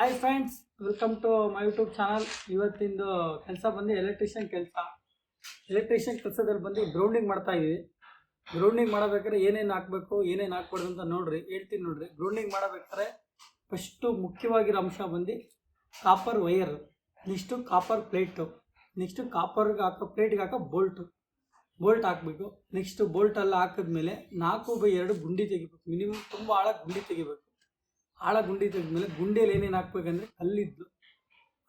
Hi friends welcome to my YouTube channel ಇವತ್ತಿಂದು ಕೆಲಸ ಬಂದು electrician ಕೆಲಸ. ಎಲೆಕ್ಟ್ರಿಷಿಯನ್ ಕೆಲಸದಲ್ಲಿ ಬಂದು ಗ್ರೌಂಡಿಂಗ್ ಮಾಡ್ತಾ ಇದ್ದೀವಿ ಗ್ರೌಂಡಿಂಗ್ ಮಾಡಬೇಕಾದ್ರೆ ಏನೇನು ಹಾಕಬೇಕು, ಏನೇನು ಹಾಕ್ಬಾರ್ದು ಅಂತ ನೋಡ್ರಿ, ಹೇಳ್ತೀನಿ ನೋಡ್ರಿ. ಗ್ರೌಂಡಿಂಗ್ ಮಾಡಬೇಕಾದ್ರೆ ಫಸ್ಟು ಮುಖ್ಯವಾಗಿರೋ ಅಂಶ ಬಂದು copper wire next copper plate next ಕಾಪರ್ಗೆ ಹಾಕೋ ಪ್ಲೇಟ್ಗೆ ಹಾಕೋ ಬೋಲ್ಟು ಬೋಲ್ಟ್ ಹಾಕಬೇಕು. ನೆಕ್ಸ್ಟು ಬೋಲ್ಟೆಲ್ಲ ಹಾಕಿದ್ಮೇಲೆ ನಾಲ್ಕು ಬೈ ಎರಡು ಗುಂಡಿ ತೆಗಿಬೇಕು. ಮಿನಿಮಮ್ ತುಂಬ ಆಳ ಗುಂಡಿ ತೆಗಿಬೇಕು. ಆಳ ಗುಂಡಿ ತೆಗೆದ್ಮೇಲೆ ಗುಂಡಿಯಲ್ಲಿ ಏನೇನು ಹಾಕ್ಬೇಕಂದ್ರೆ ಕಲ್ಲಿದ್ದು,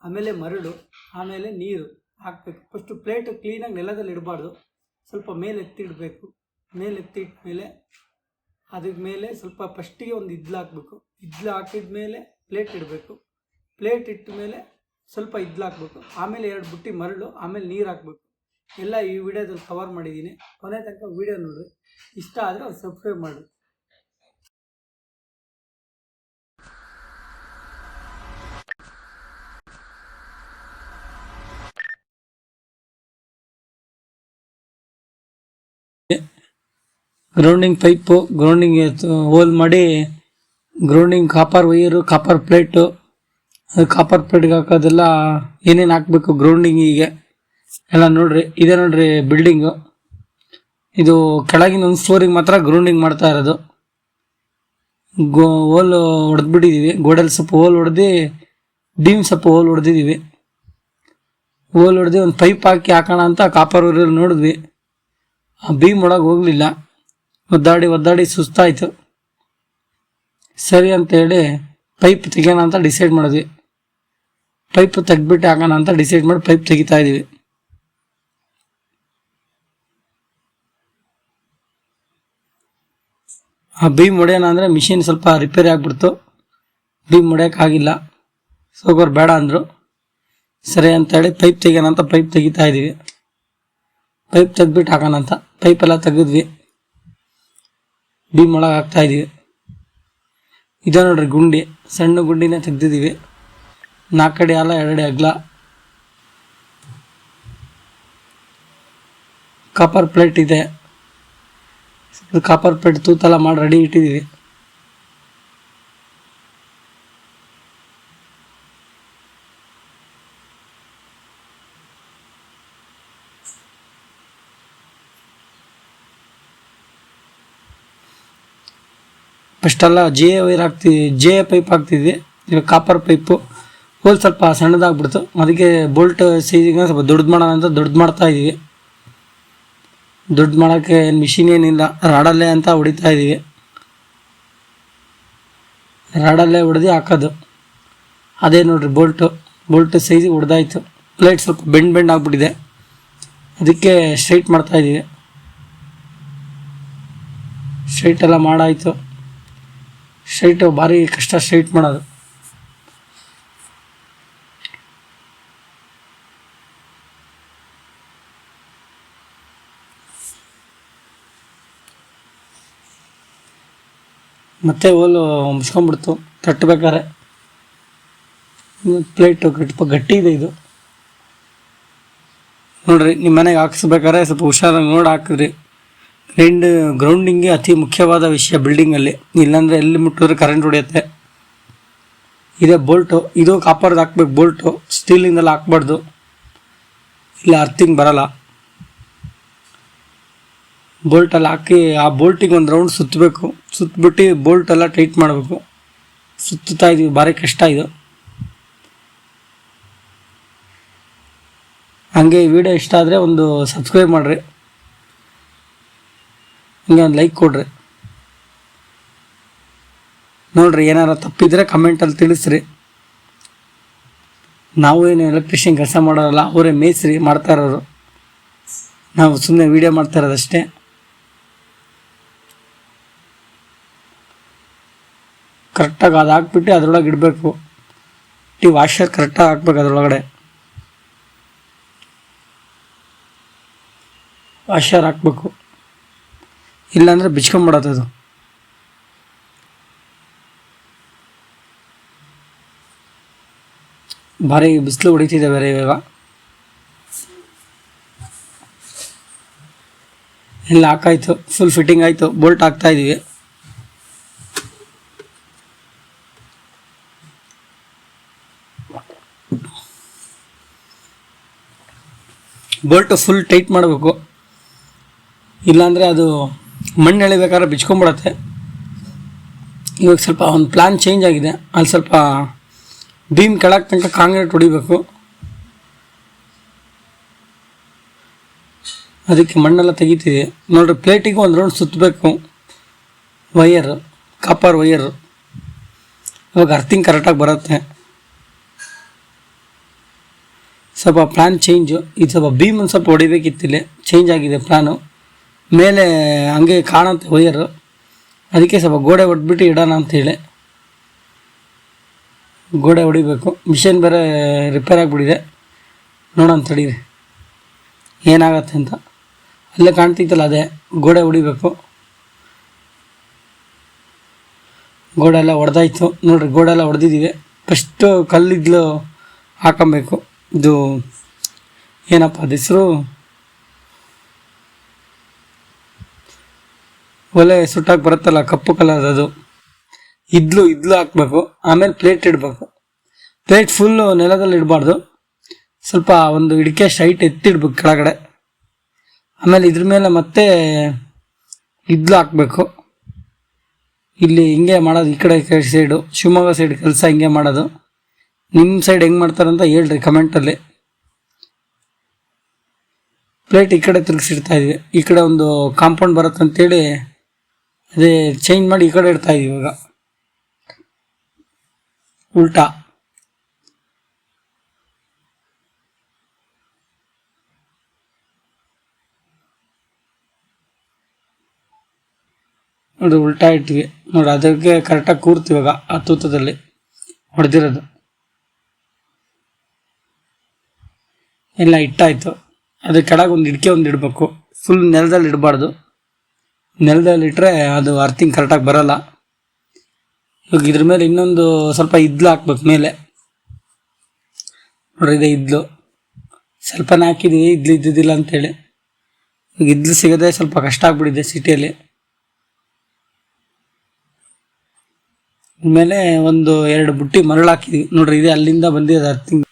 ಆಮೇಲೆ ಮರಳು, ಆಮೇಲೆ ನೀರು ಹಾಕಬೇಕು. ಫಸ್ಟು ಪ್ಲೇಟು ಕ್ಲೀನಾಗಿ ನೆಲದಲ್ಲಿ ಇಡಬಾರ್ದು. ಸ್ವಲ್ಪ ಮೇಲೆ ಎತ್ತಿಡಬೇಕು. ಮೇಲೆ ಎತ್ತಿಟ್ಮೇಲೆ ಅದ್ರ ಮೇಲೆ ಸ್ವಲ್ಪ ಫಸ್ಟಿಗೆ ಒಂದು ಇದ್ಲು ಹಾಕಬೇಕು. ಇದ್ಲು ಹಾಕಿದ ಮೇಲೆ ಪ್ಲೇಟ್ ಇಡಬೇಕು. ಪ್ಲೇಟ್ ಇಟ್ಟ ಮೇಲೆ ಸ್ವಲ್ಪ ಇದ್ಲು ಹಾಕಬೇಕು. ಆಮೇಲೆ ಎರಡು ಬುಟ್ಟಿ ಮರಳು, ಆಮೇಲೆ ನೀರು ಹಾಕಬೇಕು. ಎಲ್ಲ ಈ ವಿಡಿಯೋದಲ್ಲಿ ಕವರ್ ಮಾಡಿದ್ದೀನಿ. ಕೊನೆ ತನಕ ವಿಡಿಯೋ ನೋಡಿ ಇಷ್ಟ ಆದರೆ ಸಬ್ಸ್ಕ್ರೈಬ್ ಮಾಡಿ ಗ್ರೌಂಡಿಂಗ್ ಪೈಪು ಗ್ರೌಂಡಿಂಗ್ ಹೋಲ್ ಮಾಡಿ grounding copper wire copper plate ಅದು ಕಾಪರ್ ಪ್ಲೇಟ್ಗೆ ಹಾಕೋದೆಲ್ಲ ಏನೇನು ಹಾಕಬೇಕು ಗ್ರೌಂಡಿಂಗಿಗೆ ಎಲ್ಲ ನೋಡ್ರಿ, ಇದೆ ನೋಡ್ರಿ ಬಿಲ್ಡಿಂಗು ಇದು ಕೆಳಗಿನ ಒಂದು ಫ್ಲೋರಿಗೆ ಮಾತ್ರ ಗ್ರೌಂಡಿಂಗ್ ಮಾಡ್ತಾ ಇರೋದು. ಗೋ ಹೋಲ್ ಹೊಡೆದ್ಬಿಟ್ಟಿದ್ದೀವಿ ಗೋಡೆಯಲ್ಲಿ ಸ್ವಲ್ಪ ಹೋಲ್ ಹೊಡೆದು ಡೀಮ್ ಸ್ವಲ್ಪ ಹೋಲ್ ಹೊಡೆದಿದ್ದೀವಿ ಹೋಲ್ ಹೊಡೆದು ಒಂದು ಪೈಪ್ ಹಾಕಿ ಹಾಕೋಣ ಅಂತ ಕಾಪರ್ ಊರಲ್ಲಿ ನೋಡಿದ್ವಿ. ಆ ಬೀಮ್ ಒಳಗೆ ಹೋಗಲಿಲ್ಲ. ಒದ್ದಾಡಿ ಒದ್ದಾಡಿ ಸುಸ್ತಾಯಿತು. ಸರಿ ಅಂತೇಳಿ ಪೈಪ್ ತೆಗಿಯೋಣ ಅಂತ ಡಿಸೈಡ್ ಮಾಡಿದ್ವಿ. ಪೈಪ್ ತೆಗ್ದುಬಿಟ್ಟು ಹಾಕೋಣ ಅಂತ ಡಿಸೈಡ್ ಮಾಡಿ ಪೈಪ್ ತೆಗಿತಾ ಇದ್ದೀವಿ. ಆ ಬೀಮ್ ಹೊಡೆಯೋಣ ಅಂದರೆ ಮಿಷಿನ್ ಸ್ವಲ್ಪ ರಿಪೇರಿ ಆಗಿಬಿಡ್ತು. ಬೀಮ್ ಹೊಡೆಯೋಕ್ಕಾಗಿಲ್ಲ ಸೋಗೋರು ಬೇಡ ಅಂದರು. ಸರಿ ಅಂತೇಳಿ ಪೈಪ್ ತೆಗಿಯೋಣ ಅಂತ ಪೈಪ್ ತೆಗಿತಾ ಇದ್ದೀವಿ. ಪೈಪ್ ತೆಗ್ದ್ಬಿಟ್ಟು ಹಾಕೋಣ ಅಂತ. ಪೈಪೆಲ್ಲ ತೆಗೆದ್ವಿ ಬೀಮ್ ಒಳಗೆ ಹಾಕ್ತಾ ಇದ್ದೀವಿ ಇದೆ ನೋಡ್ರಿ ಗುಂಡಿ, ಸಣ್ಣ ಗುಂಡಿನ ತೆಗ್ದಿದ್ದೀವಿ. ನಾಲ್ಕು ಕಡೆ ಅಲ್ಲ ಎರಡು ಅಗ್ಲ. ಕಾಪರ್ ಪ್ಲೇಟ್ ಇದೆ. ಕಾಪರ್ ಪ್ಲೇಟ್ ತೂತೆಲ್ಲ ಮಾಡಿ ರೆಡಿ ಇಟ್ಟಿದ್ದೀವಿ. ಫಸ್ಟೆಲ್ಲ ಜೆ ವೈರ್ ಹಾಕ್ತಿದ್ವಿ ಜೆ ಪೈಪ್ ಹಾಕ್ತಿದ್ವಿ. ಇವಾಗ ಕಾಪರ್ ಪೈಪು ಹೋಲ್ ಸ್ವಲ್ಪ ಸಣ್ಣದಾಗ್ಬಿಡ್ತು. ಅದಕ್ಕೆ ಬೋಲ್ಟ್ ಸೈಜಿಗೆ ಸ್ವಲ್ಪ ದೊಡ್ಡದು ಮಾಡೋಣ ಅಂತ ದೊಡ್ಡದು ಮಾಡ್ತಾ ಇದ್ದೀವಿ ದೊಡ್ಡದು ಮಾಡೋಕ್ಕೆ ಮಿಷಿನ್ ಏನಿಲ್ಲ. ರಾಡಲ್ಲೇ ಅಂತ ಹೊಡಿತಾ ಇದ್ದೀವಿ ರಾಡಲ್ಲೇ ಹೊಡೆದು ಹಾಕೋದು. ಅದೇ ನೋಡ್ರಿ ಬೋಲ್ಟು ಬೋಲ್ಟ್ ಸೈಜಿಗೆ ಹೊಡೆದಾಯ್ತು ಲೈಟ್ ಸ್ವಲ್ಪ ಬೆಂಡ್ ಬೆಂಡ್ ಆಗಿಬಿಟ್ಟಿದೆ. ಅದಕ್ಕೆ ಸ್ಟ್ರೈಟ್ ಮಾಡ್ತಾ ಇದೀವಿ. ಸ್ಟ್ರೈಟ್ ಎಲ್ಲ ಮಾಡಾಯಿತು. ಸ್ಟ್ರೈಟು ಭಾರಿ ಕಷ್ಟ ಸ್ಟ್ರೈಟ್ ಮಾಡೋದು. ಮತ್ತೆ ಹೋಲು ಮುಚ್ಕೊಂಡ್ಬಿಡ್ತು ತಟ್ಟಬೇಕಾರೆ ಪ್ಲೇಟು ಗಟ್ಟಿ ಗಟ್ಟಿ ಇದೆ ಇದು. ನೋಡ್ರಿ ನಿಮ್ಮ ಮನೆಗೆ ಹಾಕಿಸ್ಬೇಕಾದ್ರೆ ಸ್ವಲ್ಪ ಹುಷಾರಾಗಿ ನೋಡಿ ಹಾಕಿದ್ರಿ ಗ್ರೈಂಡ್ ಗ್ರೌಂಡಿಂಗ್ಗೆ ಅತಿ ಮುಖ್ಯವಾದ ವಿಷಯ ಬಿಲ್ಡಿಂಗಲ್ಲಿ ಇಲ್ಲಾಂದರೆ ಎಲ್ಲಿ ಮುಟ್ಟಿದ್ರೆ ಕರೆಂಟ್ ಹೊಡೆಯುತ್ತೆ. ಇದೆ ಬೋಲ್ಟು. ಇದು ಕಾಪರ್ದು ಹಾಕ್ಬೇಕು, ಬೋಲ್ಟು. ಸ್ಟೀಲಿಂದೆಲ್ಲ ಹಾಕ್ಬಾರ್ದು. ಇಲ್ಲ ಅರ್ಥಿಂಗ್ ಬರಲ್ಲ. ಬೋಲ್ಟಲ್ಲಿ ಹಾಕಿ, ಆ ಬೋಲ್ಟಿಗೆ ಒಂದು ರೌಂಡ್ ಸುತ್ತಬೇಕು ಸುತ್ತಬಿಟ್ಟು ಬೋಲ್ಟೆಲ್ಲ ಟೈಟ್ ಮಾಡಬೇಕು. ಸುತ್ತುತ್ತಾ ಇದೀವಿ, ಭಾರಿ ಕಷ್ಟ ಇದು. ಹಂಗೆ ವಿಡಿಯೋ ಇಷ್ಟ ಆದರೆ ಒಂದು ಸಬ್ಸ್ಕ್ರೈಬ್ ಮಾಡಿರಿ. ಹಂಗೆ ಒಂದು ಲೈಕ್ ಕೊಡ್ರಿ. ನೋಡ್ರಿ ಏನಾರ ತಪ್ಪಿದ್ರೆ ಕಮೆಂಟಲ್ಲಿ ತಿಳಿಸ್ರಿ. ನಾವು ಏನು ಎಲೆಕ್ಟ್ರಿಷಿಯನ್ ಕೆಲಸ ಮಾಡೋರಲ್ಲ, ಅವರೇ ಮೇಸ್ರಿ ಮಾಡ್ತಾ ಇರೋರು. ನಾವು ಸುಮ್ಮನೆ ವಿಡಿಯೋ ಮಾಡ್ತಾ ಇರೋದಷ್ಟೇ ಕರೆಕ್ಟಾಗಿ ಅದು ಹಾಕ್ಬಿಟ್ಟು ಅದರೊಳಗೆ ಇಡಬೇಕು. ಟಿ ವಾಷರ್ ಕರೆಕ್ಟಾಗಿ ಹಾಕ್ಬೇಕು ಅದರೊಳಗಡೆ. ವಾಷರ್ ಹಾಕ್ಬೇಕು. ಇಲ್ಲಾಂದರೆ ಬಿಚ್ಕೊಂಬಿಡತ್ತೆ ಅದು. ಭಾರಿ ಬಿಸಿಲು ಹೊಡಿತಿದೆ ಬೇರೆ ಇವಾಗ. ಇಲ್ಲಿ ಹಾಕಾಯ್ತು ಫುಲ್ ಫಿಟ್ಟಿಂಗ್ ಆಯಿತು ಬೋಲ್ಟ್ ಹಾಕ್ತಾ ಇದ್ದೀವಿ ಬೋಲ್ಟ್ ಫುಲ್ ಟೈಟ್ ಮಾಡಬೇಕು. ಇಲ್ಲಾಂದರೆ ಅದು ಮಣ್ಣು ಎಳಿಬೇಕಾದ್ರೆ ಬಿಚ್ಕೊಂಬಿಡತ್ತೆ ಇವಾಗ ಸ್ವಲ್ಪ ಒಂದು ಪ್ಲ್ಯಾನ್ ಚೇಂಜ್ ಆಗಿದೆ. ಅಲ್ಲಿ ಸ್ವಲ್ಪ ಬೀಮ್ ಕೆಳಗೆ ತನಕ ಕಾಂಕ್ರೀಟ್ ಹೊಡಿಬೇಕು. ಅದಕ್ಕೆ ಮಣ್ಣೆಲ್ಲ ತೆಗಿತೀವಿ. ನೋಡ್ರಿ ಪ್ಲೇಟಿಗೆ ಒಂದು ರೌಂಡ್ ಸುತ್ತಬೇಕು ವೈಯರ್ ಕಾಪರ್ ವೈಯರ್ ಇವಾಗ ಅರ್ಥಿಂಗ್ ಕರೆಕ್ಟಾಗಿ ಬರುತ್ತೆ. ಸ್ವಲ್ಪ ಪ್ಲ್ಯಾನ್ ಚೇಂಜು ಇದು ಸ್ವಲ್ಪ ಬೀಮ್ ಒಂದು ಸ್ವಲ್ಪ ಹೊಡಿಬೇಕಿತ್ತಿಲ್ಲಿ ಚೇಂಜ್ ಆಗಿದೆ ಪ್ಲ್ಯಾನು ಮೇಲೆ ಹಂಗೆ ಕಾಣುತ್ತೆ ವೈಯರು. ಅದಕ್ಕೆ ಸ್ವಲ್ಪ ಗೋಡೆ ಹೊಡೆದ್ಬಿಟ್ಟು ಇಡೋಣ ಅಂತೇಳಿ ಗೋಡೆ ಹೊಡಿಬೇಕು. ಮಿಷಿನ್ ಬೇರೆ ರಿಪೇರ್ ಆಗಿಬಿಟ್ಟಿದೆ. ನೋಡೋಣ ತಡೀರಿ ಏನಾಗತ್ತೆ ಅಂತ. ಅಲ್ಲೇ ಕಾಣ್ತಿತ್ತಲ್ಲ ಅದೇ. ಗೋಡೆ ಹೊಡಿಬೇಕು. ಗೋಡೆ ಎಲ್ಲ ಹೊಡೆದಾಯ್ತು ನೋಡ್ರಿ, ಗೋಡೆ ಎಲ್ಲ ಹೊಡೆದಿದ್ದೀವಿ ಫಸ್ಟು ಕಲ್ಲಿದ್ದಲು ಹಾಕೊಬೇಕು. ಇದು ಏನಪ್ಪ, ಅದು ಹೆಸರು? ಒಲೆ ಸುಟ್ಟಾಗಿ ಬರುತ್ತಲ್ಲ, ಕಪ್ಪು ಕಲರ್ ಅದು. ಇದ್ಲು ಇದ್ಲು ಹಾಕ್ಬೇಕು, ಆಮೇಲೆ ಪ್ಲೇಟ್ ಇಡಬೇಕು. ಪ್ಲೇಟ್ ಫುಲ್ಲು ನೆಲದಲ್ಲಿ ಇಡಬಾರ್ದು. ಸ್ವಲ್ಪ ಒಂದು ಇಡಿಕೆ ಶೈಟ್ ಎತ್ತಿಡ್ಬೇಕು ಕೆಳಗಡೆ. ಆಮೇಲೆ ಇದ್ರ ಮೇಲೆ ಮತ್ತೆ ಇದ್ಲು ಹಾಕ್ಬೇಕು. ಇಲ್ಲಿ ಹಿಂಗೆ ಮಾಡೋದು, ಈ ಕಡೆ ಈ ಸೈಡು ಶಿವಮೊಗ್ಗ ಸೈಡ್ ಕೆಲಸ ಹಿಂಗೆ ಮಾಡೋದು. ನಿಮ್ಮ ಸೈಡ್ ಹೆಂಗೆ ಮಾಡ್ತಾರಂತ ಹೇಳ್ರಿ ಕಮೆಂಟಲ್ಲಿ ಪ್ಲೇಟ್ ಈ ಕಡೆ ತಿರುಗಿಸಿಡ್ತಾ ಇದ್ವಿ. ಈ ಕಡೆ ಒಂದು ಕಾಂಪೌಂಡ್ ಬರುತ್ತೆ ಅಂತೇಳಿ ಅದೇ ಚೇಂಜ್ ಮಾಡಿ ಈ ಕಡೆ ಇಡ್ತಾ ಇದೀವಿ ಇವಾಗ. ಉಲ್ಟಾ. ನೋಡಿ ಉಲ್ಟಾ ಇಟ್ವಿ ನೋಡಿ ಅದಕ್ಕೆ ಕರೆಕ್ಟಾಗಿ ಕೂರ್ತೀವಿ ಇವಾಗ ಆ ತೂತದಲ್ಲಿ. ಹೊಡೆದಿರೋದು. ಎಲ್ಲ ಇಟ್ಟಾಯ್ತು. ಅದಕ್ಕೆ ಕೆಳಗೆ ಒಂದು ಇಡಿಕೆ ಒಂದು ಇಡಬೇಕು. ಫುಲ್ ನೆಲದಲ್ಲಿ ಇಡಬಾರ್ದು. ನೆಲದಲ್ಲಿ ಇಟ್ಟರೆ ಅದು ಅರ್ಥಿಂಗ್ ಕರೆಕ್ಟಾಗಿ ಬರಲ್ಲ. ಇವಾಗ ಇದ್ರ ಮೇಲೆ ಇನ್ನೊಂದು ಸ್ವಲ್ಪ ಇದ್ಲು ಹಾಕ್ಬೇಕು ಮೇಲೆ. ನೋಡ್ರಿ ಇದೆ ಇದ್ಲು. ಸ್ವಲ್ಪನೇ ಹಾಕಿದ್ದೀವಿ ಇದ್ಲು ಇದ್ದಿದ್ದಿಲ್ಲ ಅಂತೇಳಿ. ಇವಾಗ ಇದ್ಲು ಸಿಗೋದೇ ಸ್ವಲ್ಪ ಕಷ್ಟ ಆಗ್ಬಿಟ್ಟಿದೆ ಸಿಟಿಯಲ್ಲಿ. ಮೇಲೆ ಒಂದು ಎರಡು ಬುಟ್ಟಿ ಮರಳು ಹಾಕಿದ್ವಿ. ನೋಡ್ರಿ ಇದೆ ಅಲ್ಲಿಂದ ಬಂದಿದೆ ಅರ್ಥಿಂಗ್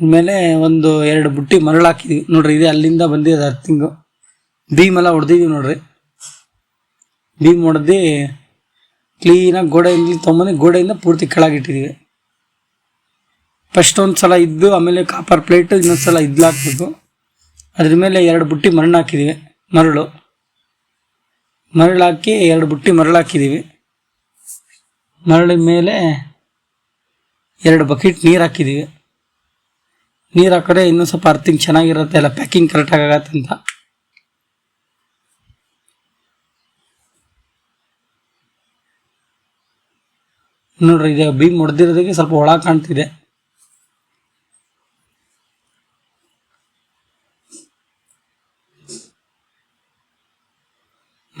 ಮೇಲೆ ಒಂದು ಎರಡು ಬುಟ್ಟಿ ಮರಳು ಹಾಕಿದ್ವಿ. ನೋಡ್ರಿ ಇದೆ ಅಲ್ಲಿಂದ ಬಂದಿದೆ ಅರ್ಥಿಂಗು ಬೀಮ್ ಎಲ್ಲ ಹೊಡೆದಿದ್ದೀವಿ ನೋಡ್ರಿ. ಬೀಮ್ ಹೊಡೆದು ಕ್ಲೀನಾಗಿ ಗೋಡೆಯಿಂದ ತೊಗೊಂಬಂದು ಗೋಡೆಯಿಂದ ಪೂರ್ತಿ ಕೆಳಗಿಟ್ಟಿದ್ದೀವಿ ಫಸ್ಟ್ ಒಂದು ಸಲ ಇದ್ದು, ಆಮೇಲೆ ಕಾಪರ್ ಪ್ಲೇಟು ಇನ್ನೊಂದು ಸಲ ಇದ್ಲು ಹಾಕ್ಬೇಕು ಅದ್ರ ಮೇಲೆ ಎರಡು ಬುಟ್ಟಿ ಮರಳು ಹಾಕಿದ್ದೀವಿ ಮರಳು. ಮರಳು ಹಾಕಿ ಎರಡು ಬುಟ್ಟಿ ಮರಳು ಹಾಕಿದ್ದೀವಿ ಮರಳಿನ ಮೇಲೆ ಎರಡು ಬಕೆಟ್ ನೀರು ಹಾಕಿದ್ದೀವಿ ನೀರು ಹಾಕಿದ್ರೆ ಇನ್ನೂ ಸ್ವಲ್ಪ ಅರ್ಥಿಂಗ್ ಚೆನ್ನಾಗಿರುತ್ತೆ, ಎಲ್ಲ ಪ್ಯಾಕಿಂಗ್ ಕರೆಕ್ಟಾಗಿ ಆಗತ್ತೆ ನೋಡ್ರಿ ಇದೆ ಬೀಮ್ ಹೊಡೆದಿರೋದಕ್ಕೆ ಸ್ವಲ್ಪ ಒಳ ಕಾಣ್ತಿದೆ.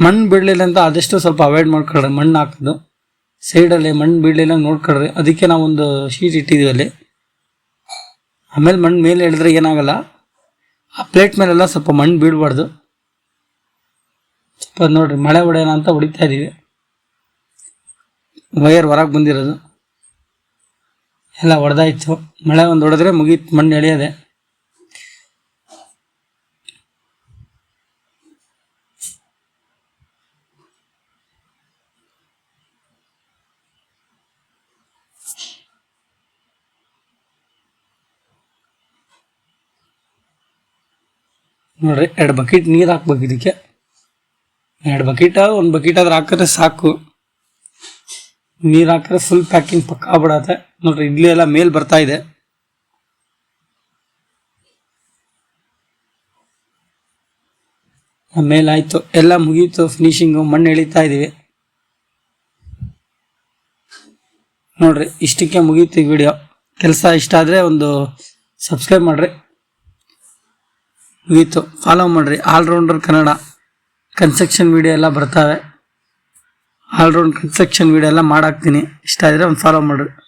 ಮಣ್ಣು ಬೀಳಲಿಲ್ಲ ಅಂತ ಆದಷ್ಟು ಸ್ವಲ್ಪ ಅವಾಯ್ಡ್ ಮಾಡ್ಕೊಳ್ರಿ, ಮಣ್ಣು ಹಾಕೋದು. ಸೈಡಲ್ಲಿ ಮಣ್ಣು ಬೀಳಲಿಲ್ಲ ನೋಡ್ಕೊಳ್ರಿ. ಅದಕ್ಕೆ ನಾವೊಂದು ಶೀಟ್ ಇಟ್ಟಿದ್ದೀವಿ ಅಲ್ಲಿ. ಆಮೇಲೆ ಮಣ್ಣು ಮೇಲೆ ಎಳೆದ್ರೆ ಏನಾಗಲ್ಲ. ಆ ಪ್ಲೇಟ್ ಮೇಲೆಲ್ಲ ಸ್ವಲ್ಪ ಮಣ್ಣು ಬೀಳಬಾರ್ದು. ಸ್ವಲ್ಪ ನೋಡ್ರಿ, ಮಳೆ ಹೊಡೆಯೋಣ ಅಂತ ಹೊಡಿತಾ ಇದ್ದೀವಿ ವಯರ್ ಹೊರಗೆ ಬಂದಿರೋದು. ಎಲ್ಲ ಹೊಡೆದಾಯ್ತು ಮಳೆ ಒಂದು ಹೊಡೆದ್ರೆ ಮುಗೀತು ಮಣ್ಣು ಎಳೆಯೋದೆ. ನೋಡ್ರಿ, ಎರಡು ಬಕೆಟ್ ನೀರು ಹಾಕ್ಬೇಕು ಇದಕ್ಕೆ. ಎರಡು ಬಕೆಟ್ ಒಂದು ಬಕೆಟ್ ಆದ್ರೆ ಹಾಕಿದ್ರೆ ಸಾಕು. ನೀರು ಹಾಕಿದ್ರೆ ಫುಲ್ ಪ್ಯಾಕಿಂಗ್ ಪಕ್ಕಾ ಬಿಡತ್ತೆ ನೋಡ್ರಿ ಇಡ್ಲಿ ಎಲ್ಲ ಮೇಲ್ ಬರ್ತಾ ಇದೆ. ಆಮೇಲೆ ಆಯ್ತು. ಎಲ್ಲ ಮುಗೀತು ಫಿನಿಶಿಂಗು ಮಣ್ಣು ಎಳಿತಾ ಇದ್ದೀವಿ ನೋಡ್ರಿ, ಇಷ್ಟಕ್ಕೆ ಮುಗೀತು ವಿಡಿಯೋ ಕೆಲಸ ಇಷ್ಟ ಆದರೆ ಒಂದು ಸಬ್ಸ್ಕ್ರೈಬ್ ಮಾಡಿರಿ. ಮುಗೀತು. ಫಾಲೋ ಮಾಡಿರಿ. ಆಲ್ರೌಂಡರ್ ಕನ್ನಡ. ಕನ್ಸ್ಟ್ರಕ್ಷನ್ ವಿಡಿಯೋ ಎಲ್ಲ ಬರ್ತವೆ. ಆಲ್ರೌಂಡ್ ಕನ್ಸ್ಟ್ರಕ್ಷನ್ ವೀಡಿಯೋ ಎಲ್ಲ ಮಾಡಾಕ್ತೀನಿ. ಇಷ್ಟ ಆದರೆ ಒಂದು ಫಾಲೋ ಮಾಡಿರಿ.